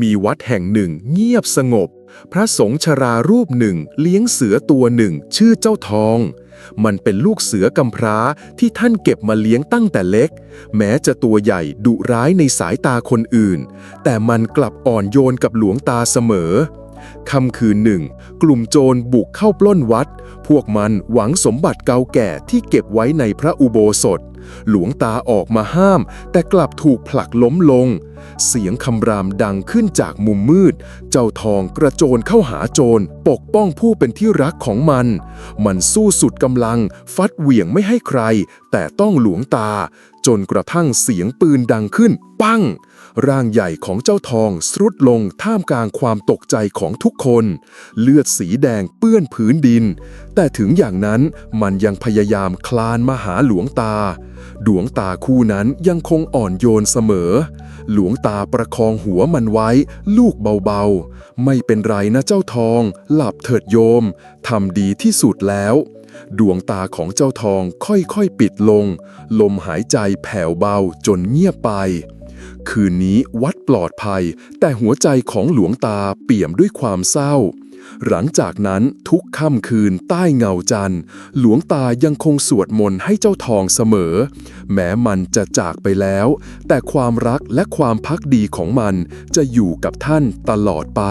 มีวัดแห่งหนึ่งเงียบสงบ พระสงฆ์ชรารูปหนึ่งเลี้ยงเสือตัวหนึ่งชื่อเจ้าทอง มันเป็นลูกเสือกำพร้าที่ท่านเก็บมาเลี้ยงตั้งแต่เล็ก แม้จะตัวใหญ่ดุร้ายในสายตาคนอื่น แต่มันกลับอ่อนโยนกับหลวงตาเสมอ ค่ำคืนหนึ่ง กลุ่มโจรบุกเข้าปล้นวัด พวกมันหวังสมบัติเก่าแก่ที่เก็บไว้ในพระอุโบสถ หลวงตาออกมาห้าม แต่กลับถูกผลักล้มลง เสียงคำรามดังขึ้นจากมุมมืด เจ้าทองกระโจนเข้าหาโจร ปกป้องผู้เป็นที่รักของมัน มันสู้สุดกำลัง ฟัดเหวี่ยงไม่ให้ใคร แต่ต้องหลวงตา จนกระทั่งเสียงปืนดังขึ้น ปั้ง ร่างใหญ่ของเจ้าทองสรุดลงท่ามกลางความตกใจของทุกคน เลือดสีแดงเปื้อนพื้นดิน แต่ถึงอย่างนั้นมันยังพยายามคลานมาหาหลวงตา ดวงตาคู่นั้นยังคงอ่อนโยนเสมอ หลวงตาประคองหัวมันไว้ ลูกเบาๆ ไม่เป็นไรนะเจ้าทอง หลับเถิดโยมทำดีที่สุดแล้วดวงตาของเจ้าทองค่อยๆปิดลง ลมหายใจแผ่วเบาจนเงียบไป คืนนี้วัดปลอดภัย แต่หัวใจของหลวงตาเปี่ยมด้วยความเศร้า หลังจากนั้นทุกค่ำคืนใต้เงาจันทร์ หลวงตายังคงสวดมนต์ให้เจ้าทองเสมอ แม้มันจะจากไปแล้ว แต่ความรักและความพักดีของมันจะอยู่กับท่านตลอดไป